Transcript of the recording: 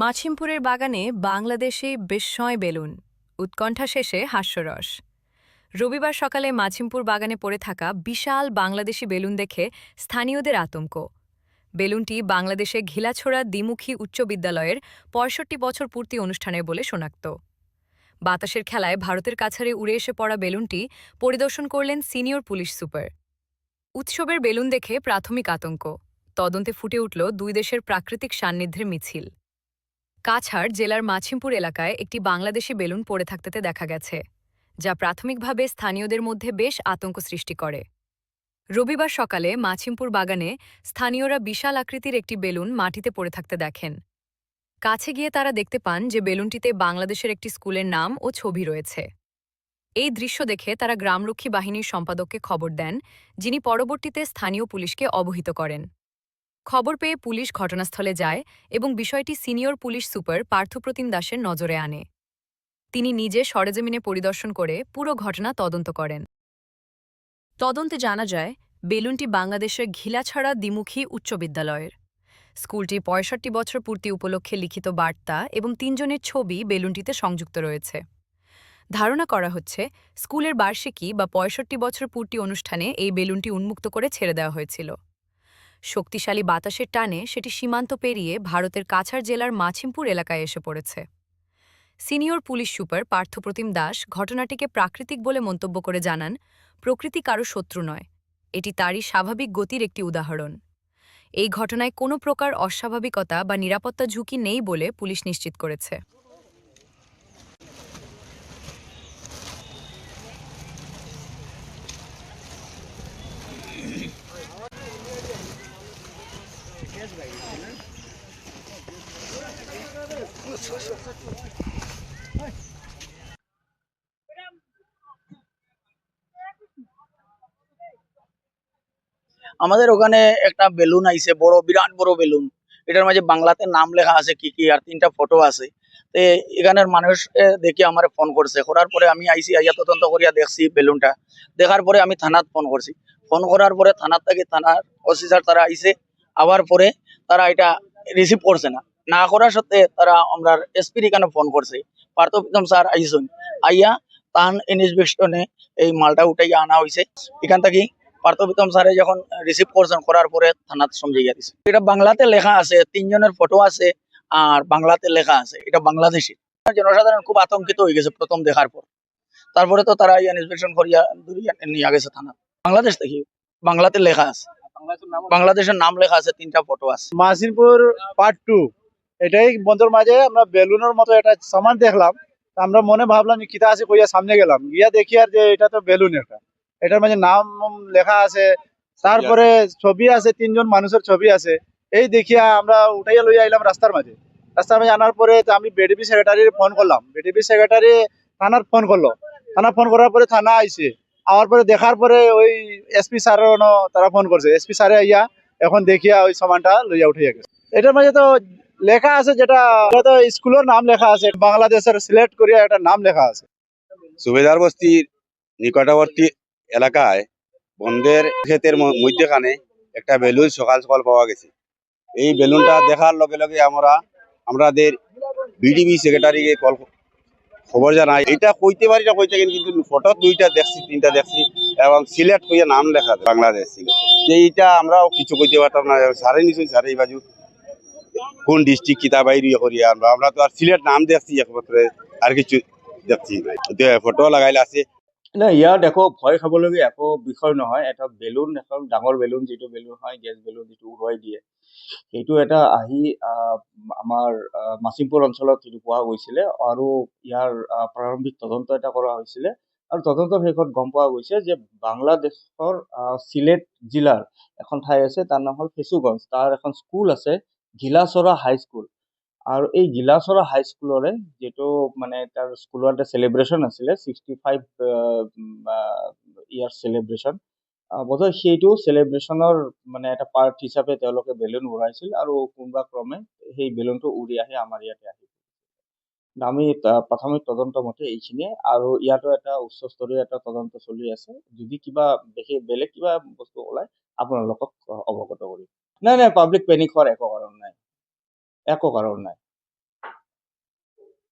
মাছিমপুরের বাগানে বাংলাদেশে বিস্ময় বেলুন, উৎকণ্ঠা শেষে হাস্যরস। রবিবার সকালে মাছিমপুর বাগানে পড়ে থাকা বিশাল বাংলাদেশি বেলুন দেখে স্থানীয়দের আতঙ্ক। বেলুনটি বাংলাদেশে ঘিলাছোড়া দ্বিমুখী উচ্চ বিদ্যালয়ের পঁয়ষট্টি বছর পূর্তি অনুষ্ঠানে বলে শনাক্ত। বাতাসের খেলায় ভারতের কাছারে উড়ে এসে পড়া বেলুনটি পরিদর্শন করলেন সিনিয়র পুলিশ সুপার। উৎসবের বেলুন দেখে প্রাথমিক আতঙ্ক। তদন্তে ফুটে উঠল দুই দেশের প্রাকৃতিক সান্নিধ্যের মিছিল। কাছাড় জেলার মাছিমপুর এলাকায় একটি বাংলাদেশি বেলুন পড়ে থাকতে দেখা গেছে, যা প্রাথমিকভাবে স্থানীয়দের মধ্যে বেশ আতঙ্ক সৃষ্টি করে। রবিবার সকালে মাছিমপুর বাগানে স্থানীয়রা বিশাল আকৃতির একটি বেলুন মাটিতে পড়ে থাকতে দেখেন। কাছে গিয়ে তারা দেখতে পান যে বেলুনটিতে বাংলাদেশের একটি স্কুলের নাম ও ছবি রয়েছে। এই দৃশ্য দেখে তারা গ্রামরক্ষী বাহিনীর সম্পাদককে খবর দেন, যিনি পরবর্তীতে স্থানীয় পুলিশকে অবহিত করেন। খবর পেয়ে পুলিশ ঘটনাস্থলে যায় এবং বিষয়টি সিনিয়র পুলিশ সুপার পার্থপ্রতিম দাসের নজরে আনে। তিনি নিজে সরেজমিনে পরিদর্শন করে পুরো ঘটনা তদন্ত করেন। তদন্তে জানা যায়, বেলুনটি বাংলাদেশের ঘিলাছড়া দ্বিমুখী উচ্চ বিদ্যালয়ের। স্কুলটি পঁয়ষট্টি বছর পূর্তি উপলক্ষে লিখিত বার্তা এবং তিনজনের ছবি বেলুনটিতে সংযুক্ত রয়েছে। ধারণা করা হচ্ছে, স্কুলের বার্ষিকী বা পঁয়ষট্টি বছর পূর্তি অনুষ্ঠানে এই বেলুনটি উন্মুক্ত করে ছেড়ে দেওয়া হয়েছিল। শক্তিশালী বাতাসের টানে সেটি সীমান্ত পেরিয়ে ভারতের কাছাড় জেলার মাছিমপুর এলাকায় এসে পড়েছে। Senior police super Parthapratim Das ঘটনাটিকে প্রাকৃতিক বলে মন্তব্য করে জানান, প্রকৃতি কারও শত্রু নয়। এটি তারই স্বাভাবিক গতির একটি উদাহরণ। এই ঘটনায় কোনো প্রকার অস্বাভাবিকতা বা নিরাপত্তা ঝুঁকি নেই বলে পুলিশ নিশ্চিত করেছে। আমাদের ওখানে একটা বেলুন আইছে, বড়, বিরাট বড় বেলুন। এটার মাঝে বাংলাতে নাম লেখা আছে কি কি, আর তিনটা ফটো আছে। তে এখানের মানুষ দেখি আমার ফোন করছে। করার পরে আমি আইসি আইয়া তদন্ত করিয়া দেখছি বেলুনটা। দেখার পরে আমি থানাত ফোন করছি। ফোন করার পরে থানার থেকে, থানার অফিসার তারা আইছে। আবার পরে তারা এটা রিসিভ করছে না। না করার সত্ত্বে তারা আমরা এসপির এখানে ফোন করছে? পার্থ প্রীতম স্যার আইসুন। আইয়া তান ইনভেস্টনে এই মালটা উঠাইয়া আনা হয়েছে এখান থেকে পার্থপ্রীতম স্যারে যখন রিসিভ করছেন, করার পরে থানাতে সমঝাইয়া দিছে। এটা বাংলাতে লেখা আছে, তিনজনের ফটো আছে আর বাংলাতে লেখা আছে। এটা বাংলাদেশি। জনসাধারণ খুব আতঙ্কিত হয়ে গেছে প্রথম দেখার পর। তারপরে তো তারা ইনস্পেকশন করিয়া নিয়ে গেছে থানা বাংলাদেশ থেকে বাংলাতে লেখা আছে। বাংলাদেশের নাম লেখা আছে, তিনটা ফটো আছে। মাসিমপুর পার্ট টু এটাই বন্ধুর মাঝে আমরা বেলুনের মতো একটা সামান দেখলাম। আমরা মনে ভাবলাম কিতা আছে কইয়া সামনে গেলাম। গিয়া দেখি আর যে এটা তো বেলুন এটা এটার মাঝে নাম লেখা আছে। তারপরে ছবি আছে, তিনজন মানুষের ছবি আছে। এই দেখিয়া আমরা উঠাইয়া লইয়া আইলাম রাস্তার মাঝে। রাস্তার মাঝে আনার পরে আমি বিডিপি সেক্রেটারি ফোন করলাম। বিডিপি সেক্রেটারি থানার ফোন করল। থানা ফোন করার পরে থানা আইছে। আওয়ার পরে দেখার পরে ওই এসপি স্যার তারা ফোন করছে। এসপি স্যারে আইয়া এখন দেখিয়া ওই সামানটা লইয়া উঠাইয়া গেছে। এটার মাঝে তো লেখা আছে যেটা স্কুলের নাম লেখা আছে, বাংলাদেশের সিলেক্ট করিয়া একটা নাম লেখা আছে। সুবেদার বস্তির নিকটবর্তী এলাকায় বন্ধের ক্ষেতের মধ্যেখানে একটা বেলুন সকাল সকাল পাওয়া গেছে। এই বেলুনটা দেখার লগে লগে আমরা আমাদের বিডিবি সেক্রেটারিকে কল খবর জানাই। এটা কইতে পারি না কইতে কিন্তু ফটো দুইটা দেখছি, তিনটা দেখছি, এবং সিলেক্ট কইয়া নাম লেখা বাংলাদেশ সিলেট যে এইটা আমরাও কিছু কইতে পারতাম না সারে নিছুন সারে এই বাজু। কোন ডিস্ট্রিক্ট কিতা বাইরে করিয়া আমরা আমরা তো আর সিলেট নাম দেখছি একমাত্র, আর কিছু দেখছি ফটো লাগাইলে আছে। না, ইয়াত একো ভয় খাবলগীয়া একো বিষয় নহয়। এটা বেলুন, এখন ডাঙৰ বেলুন, যিটো বেলুন হয়, গেছ বেলুন যিটো উৰুৱাই দিয়ে। সেইটো এটা আহি আমাৰ মাচিমপুৰ অঞ্চলত যিটো পোৱা গৈছিলে, আৰু ইয়াৰ প্ৰাৰম্ভিক তদন্ত এটা কৰা হৈছিলে। আৰু তদন্তৰ শেষত গম পোৱা গৈছে যে বাংলাদেশৰ চিলেট জিলাৰ এখন ঠাই আছে, তাৰ নাম হ'ল ফেচুগঞ্জ। তাৰ এখন স্কুল আছে ঘিলাচৰা হাইস্কুল আৰু এই গিলাচৰা হাইস্কুলৰে যিটো মানে তাৰ স্কুলৰ এটা চেলিব্ৰেশ্যন আছিলে ছিক্সটি ফাইভ ইয়াৰ চেলিব্ৰেশ্যন বোধহয় সেইটো চেলিব্ৰেশ্যনৰ মানে এটা পাৰ্ট হিচাপে তেওঁলোকে বেলুন উৰাইছিল আৰু কোনোবা ক্ৰমে সেই বেলুনটো উৰি আহি আমাৰ ইয়াতে আহি আমি প্ৰাথমিক তদন্ত মতে এইখিনিয়ে আৰু ইয়াতো এটা উচ্চস্তৰীয় এটা তদন্ত চলি আছে। যদি কিবা বেলেগ কিবা বস্তু ওলায় আপোনালোকক অৱগত কৰিম। নাই নাই পাব্লিক পেনিক হোৱাৰ একো কাৰণ নাই একো কাৰণ নাই